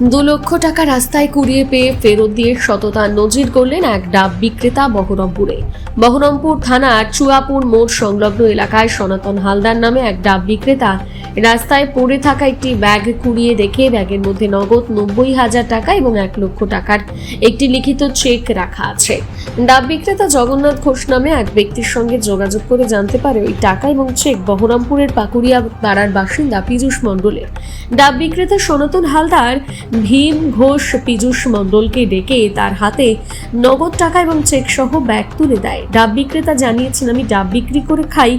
দু লক্ষ টাকা রাস্তায় কুড়িয়ে পেয়ে ফেরত দিয়ে সততার নজির করলেন এক ডাব বিক্রেতা বহরমপুরে। বহরমপুর থানার চুয়াপুর মোড় সংলগ্ন এলাকায় সনাতন হালদার নামে এক ডাব বিক্রেতা রাস্তায় পড়ে থাকা একটি ব্যাগ কুড়িয়ে দেখে ব্যাগের মধ্যে নগদ নব্বই হাজার টাকা এবং এক লক্ষ টাকার একটি লিখিত চেক রাখা আছে। ডাব বিক্রেতা জগন্নাথ ঘোষ নামে এক ব্যক্তির সঙ্গে যোগাযোগ করে জানতে পারে ওই টাকা এবং চেক বহরমপুরের পাকুড়িয়া পাড়ার বাসিন্দা পীযূষ মণ্ডলের। ডাব বিক্রেতা সনাতন হালদার ভীম ঘোষ পীযূষ মণ্ডলকে ডেকে তার হাতে নগদ টাকা এবং চেক সহ ব্যাগ তুলে দেয়। ডাব বিক্রেতা জানিয়েছেন, আমি ডাব বিক্রি করে খাই,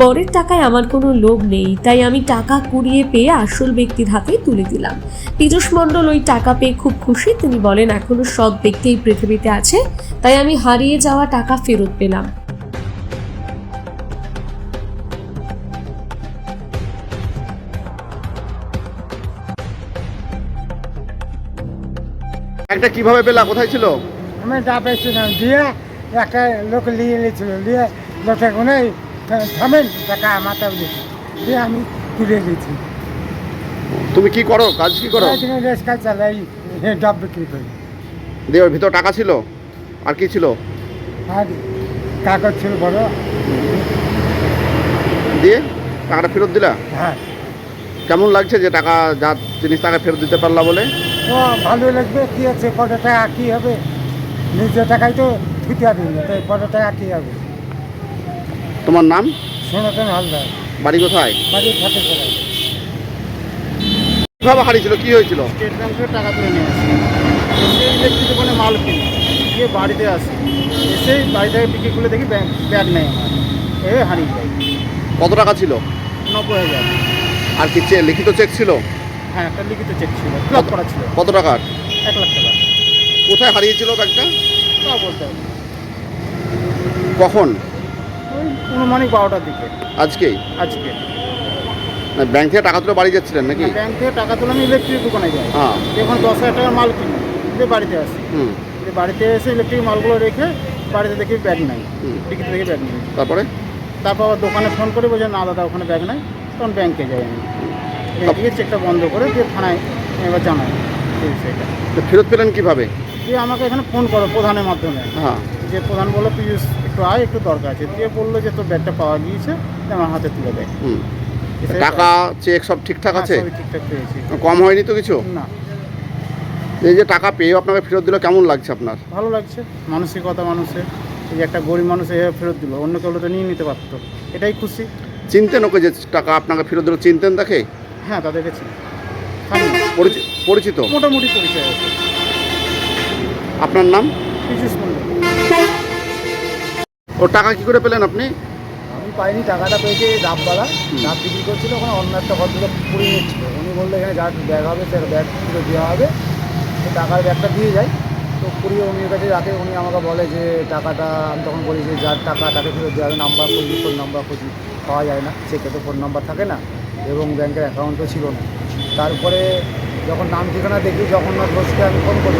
পরের টাকায় আমার কোনো লোভ নেই, তাই আমি টাকা কুড়িয়ে পেয়ে আসল ব্যক্তির হাতে তুলে দিলাম। পীযূষ মণ্ডল ওই টাকা পেয়ে খুব খুশি। তিনি বলেন, এখনও সৎ ব্যক্তি এই পৃথিবীতে আছে, তাই আমি হারিয়ে যাওয়া টাকা ফেরত পেলাম। একটা কীভাবে পেলা? কোথায় ছিল? আমি যা পেয়েছিলাম দিয়ে একটা লোক নিয়ে নিয়েছিল দিয়ে লোকটা কোনো থামেন টাকা মাথায় দিয়েছি দিয়ে আমি তুলে দিয়েছি। তুমি কি করো? কাজ কি করো? তুমি রেস কাজ চালাই ডাব বিক্রি করি। দিয়ে ওর ভিতর টাকা ছিল? আর কি ছিল? আর কাগজ ছিল বড়। দিয়ে টাকাটা ফেরত দিলা? হ্যাঁ। কেমন লাগছে যে টাকা যা জিনিস টাকা ফেরত দিতে পারলা বলে? ও ভালো লাগবে। কী আছে কত টাকা কী হবে? নিজের টাকায় তো ছুটি হবে না তাই কত টাকা কী হবে? তোমার নাম? সনাতন হালদার। বাড়ি কোথায়? বাড়ি করে কীভাবে হারিয়েছিল কি হয়েছিল? স্টেট ব্যাংক থেকে টাকা তুলে নিয়ে আসি। এসে ইলেকট্রিক দোকানে মাল কিনি গিয়ে বাড়িতে আসি। এসেই বাড়ি থেকে বিক্রি করলে দেখি ব্যাগ ব্যাগ নেই আমার। এ হারিয়ে যায়। কত টাকা ছিল? নব্বই হাজার। আর কি চে- লিখিত চেক ছিল? হ্যাঁ একটা লিখিত চেক ছিল ব্লক করা ছিল। কত টাকার এক লাখ টাকা। কোথায় হারিয়েছিল ব্যাগটা? তা বলতে কখন? ওই অনুমানিক বারোটার দিকে। আজকেই আজকে। না ব্যাংক থেকে টাকা তুলে বাড়ি যাচ্ছিলেন নাকি? ব্যাংক থেকে টাকা তুলে আমি ইলেকট্রিক দোকানে যাই। হ্যাঁ। এখন দশ হাজার টাকার মাল কিনি দিয়ে বাড়িতে আসি। হুম। দিয়ে বাড়িতে এসে ইলেকট্রিক মালগুলো রেখে বাড়িতে দেখি ব্যাগ নাই। হুম। টিকিট দেখি ব্যাগ নেই। তারপরে? তারপর আবার দোকানে ফোন করে বলছে না দাদা ওখানে ব্যাগ নাই। তখন ব্যাংকে যাই আমি। এদিকে চেকটা বন্ধ করে দিয়ে থানায় এবার জানাই। এই বিষয়টা। তো ফেরত পেলেন কীভাবে? দিয়ে আমাকে এখানে ফোন করো প্রধানের মাধ্যমে। হ্যাঁ। যে প্রধান বলল পিউষ একটু আয় একটু দরকার আছে। দিয়ে বলল যে তোর ব্যাগটা পাওয়া গিয়েছে আমার হাতে তুলে দেয় টাকা চেক সব ঠিকঠাক হ্যাঁ, আছে? ঠিকঠাক পেয়েছি। কম হয়নি তো কিছু? না। এই যে টাকা পেয়ে আপনাকে ফেরত দিল কেমন লাগছে আপনার? ভালো লাগছে। মানসিকতা মানুষের। এই যে একটা গরিব মানুষ এভাবে ফেরত দিল অন্য কেউ তো নিয়ে নিতে পারতো। এটাই খুশি। চিনতেন ওকে যে টাকা আপনাকে ফেরত দিল চিনতেন তাকে? হ্যাঁ তাদেরকে চিনি। পরিচি- পরিচিত? মোটামুটি পরিচয় আছে। আপনার নাম? পীযুষ মণ্ডল। ও টাকা কি করে পেলেন আপনি? আমি পাইনি টাকাটা পেয়েছি ডাবওয়ালা ডাব বিক্রি করছিল ওখানে অন্য একটা ভদ্রলোক পুড়িয়ে নিচ্ছিল। উনি বলল এখানে যার ব্যাগ হবে সে ব্যাগ পুরো দেওয়া হবে। তো টাকার ব্যাগটা দিয়ে যায় তো পুড়িয়ে উনির কাছে রাখে উনি আমাকে বলে যে, টাকাটা আমি তখন বলি যে, যার টাকা তাকে ফেরত দেওয়া নাম্বার খুঁজি ফোন নাম্বার খুঁজি পাওয়া যায় না চেকে তো ফোন নাম্বার থাকে না, এবং ব্যাংকের অ্যাকাউন্টও ছিল না। তারপরে যখন নাম ঠিকানা দেখি, জগন্নাথ ঘোষকে আমি ফোন করি।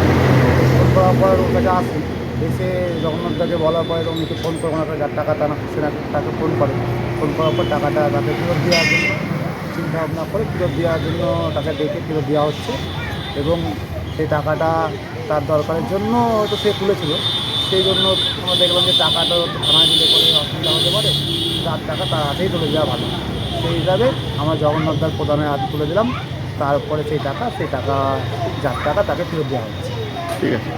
ফোন করার পর ওর কাছে আসি। এসে জগন্নাথ দাকে বলার পরে উনিকে ফোন করে ওনাকে যার টাকা তা না, সে না- তাকে ফোন করে। ফোন করার পর টাকাটা তাকে ফেরত দেওয়ার জন্য চিন্তা ভাবনা করে ফেরত দেওয়ার জন্য টাকা দেখে ফেরত দেওয়া হচ্ছে, এবং সেই টাকাটা তার দরকারের জন্য হয়তো সে তুলেছিল। সেই জন্য আমরা দেখলাম যে টাকাটা থানায় দিলে করে অসুবিধা হতে পারে। তার টাকা তার হাতেই তুলে দেওয়া ভালো। সেই হিসাবে আমরা জগন্নাথ দার প্রধানের হাতে তুলে দিলাম। তারপরে সেই টাকা সেই টাকা, যার টাকা তাকে ফেরত দেওয়া হচ্ছে ঠিক আছে।